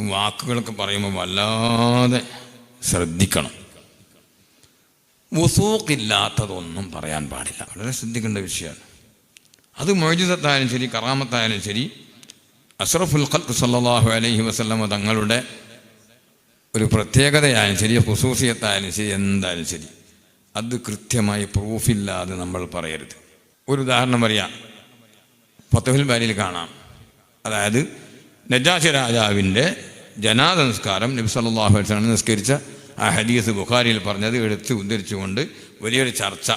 വാക്കുകളൊക്കെ പറയുമ്പോൾ വല്ലാതെ ശ്രദ്ധിക്കണം. വസൂക്കില്ലാത്തതൊന്നും പറയാൻ പാടില്ല. വളരെ ശ്രദ്ധിക്കേണ്ട വിഷയമാണ്. അത് മൊയ്ജിതത്തായാലും ശരി കറാമത്തായാലും ശരി അഷ്റഫുൽ ഖൽക്ക് സല്ലല്ലാഹു അലൈഹി വസ്ലമ തങ്ങളുടെ ഒരു പ്രത്യേകതയായാലും ശരി ഹുസൂസിയത്തായാലും ശരി എന്തായാലും ശരി അത് കൃത്യമായി പ്രൂഫില്ലാതെ നമ്മൾ പറയരുത്. ഒരു ഉദാഹരണം പറയാം. ഫത്തഹുൽ ബാലിയിൽ കാണാം. അതായത് നജാശ രാജാവിന്റെ ജനാദ നിസ്കാരം നബി സല്ലാഹു വസല്ലം നിസ്കരിച്ച ആ ഹദീസ് ബുഖാരിയിൽ പറഞ്ഞത് എടുത്ത് ഉദ്ധരിച്ചുകൊണ്ട് വലിയൊരു ചർച്ച.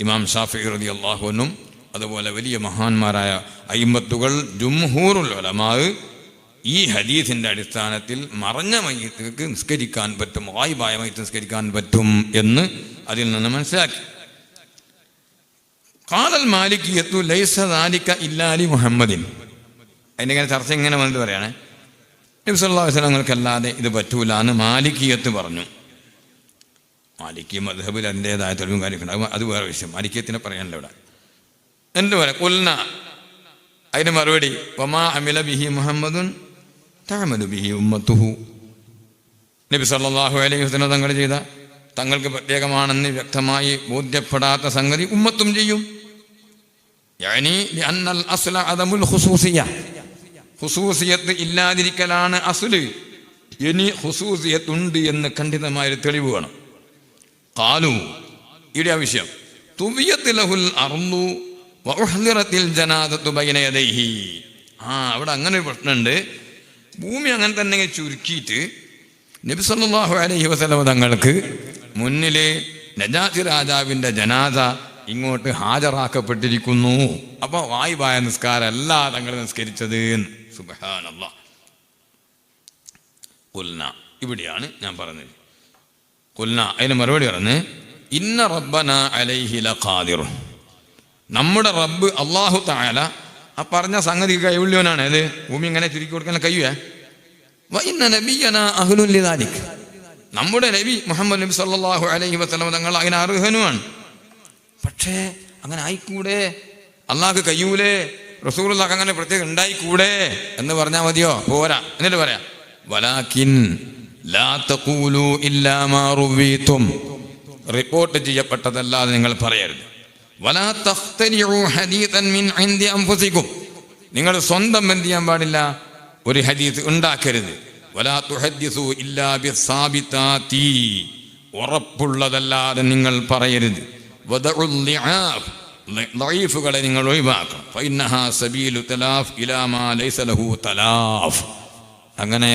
ഇമാം ഷാഫി റതി അള്ളാഹുവിനും അതുപോലെ വലിയ മഹാന്മാരായ അയിമ്പത്തുകൾ ജുംഹൂറുൽ ഉലമാവ് ഈ ഹദീസിന്റെ അടിസ്ഥാനത്തിൽ മറഞ്ഞ മയത്തേക്ക് നിസ്കരിക്കാൻ പറ്റും വായുബായ മയ്യത്ത് നിസ്കരിക്കാൻ പറ്റും എന്ന് അതിൽ നിന്ന് മനസ്സിലാക്കി. കാതൽ മാലിക്കിയത്തു ലൈസ ദാലിക്ക ഇല്ലാലി മുഹമ്മദിൻ. അതിന്റെ ഇങ്ങനെ ചർച്ച ഇങ്ങനെ വന്നിട്ട് പറയണേ നബ്സല്ലാ വസ്ലങ്ങൾക്കല്ലാതെ ഇത് പറ്റൂല എന്ന് മാലിക്കിയത്ത് പറഞ്ഞു. മാലിക്കി മധബിൽ അതിന്റെതായ തെളിവും കാര്യമൊക്കെ അത് വേറെ വിഷയം. മാലിക്കിയത്തിനെ പറയാനല്ല ഇവിടെ. എന്ത് പറയാം? കൊല്ല അതിന് മറുപടി വമാ അമില ബിഹി മുഹമ്മദുൻ തഅമലു ബിഹി ഉമ്മത്തുഹു. നബി സല്ലല്ലാഹു അലൈഹി വസ്ലം തങ്ങൾ ചെയ്ത തങ്ങൾക്ക് പ്രത്യേകമാണെന്ന് വ്യക്തമായി ബോധ്യപ്പെടാത്ത സംഗതി ഉമ്മത്തും ചെയ്യും. അദമുൽ ഹുസൂസിയത്ത് ഇല്ലാതിരിക്കലാണ് അസുൽ. ഇനി ഹുസൂസിയത്ത് ഉണ്ട് എന്ന് ഖണ്ഡിതമായൊരു തെളിവ് വേണം. കാലു ഇവിടെ ആവശ്യം തുവിയത്തിലഹുൽ അറുന്നു വഹ്ലിറത്തിൽ ജനാദത്തു ആ അവിടെ അങ്ങനെ ഒരു പ്രശ്നമുണ്ട്. ഭൂമി അങ്ങനെ തന്നെ ചുരുക്കിയിട്ട് നബി സല്ലല്ലാഹു അലൈഹി വസല്ലം തങ്ങൾക്ക് മുന്നിലെ നജാസി രാജാവിന്റെ ജനാദ ഇങ്ങോട്ട് ഹാജരാക്കപ്പെട്ടിരിക്കുന്നു. അപ്പോൾ വായുവായ നിസ്കാരമല്ല തങ്ങൾ നിസ്കരിച്ചത് സുബഹാനല്ല കുൽന ഇവിടെയാണ് ഞാൻ പറഞ്ഞത്. കുൽന അതിന് മറുപടി പറഞ്ഞ് ഇന്ന റബ്ബന അലൈഹില ഖാദിർ നമ്മുടെ റബ്ബ് അള്ളാഹു താല ആ പറഞ്ഞ സംഗതി കൈവുള്ളിയോനാണ് അത് ഭൂമി ഇങ്ങനെ ചുരുക്കി കൊടുക്കാൻ കഴിയുവേ നമ്മുടെ നബി മുഹമ്മദ് നബി സല്ലല്ലാഹു അലൈഹി വസല്ലം തങ്ങൾ അതിന് അർഹനുമാണ്. പക്ഷേ അങ്ങനെ ആയിക്കൂടെ? അള്ളാഹ് കയ്യൂലേ? റസൂലുള്ളാഹ് അങ്ങനെ പ്രത്യേകം ഉണ്ടായിക്കൂടെ എന്ന് പറഞ്ഞാൽ മതിയോ? പോരാ. എന്നിട്ട് പറയാം വലാക്കിൻ ലാ തഖൂലു ഇല്ലാ മാ റുവീതും റിപ്പോർട്ട് ചെയ്യപ്പെട്ടതല്ലാതെ നിങ്ങൾ പറയരുത്. വലാ തഖ്തരിഉ ഹദീതൻ മിൻ ഇൻദി അൻഫുസികും. നിങ്ങൾ സ്വന്തം എന്ത് ചെയ്യാൻ പാടില്ല? ഒരു ഹദീസ് ഉണ്ടാക്കരുത്. വലാ തുഹദ്ദിസു ഇല്ലാ ബിസാബിതാതി ഉറപ്പുള്ളതല്ലാതെ നിങ്ങൾ പറയരുത്. വദഉൽ ലിആഫ് ളഈഫുകളെ നിങ്ങൾ ഒഴിവാക്കണം ഫഇന്നഹാ സബീലു തലാഫ് ഇലാ മാ ലൈസ ലഹു തലാഫ് അങ്ങനെ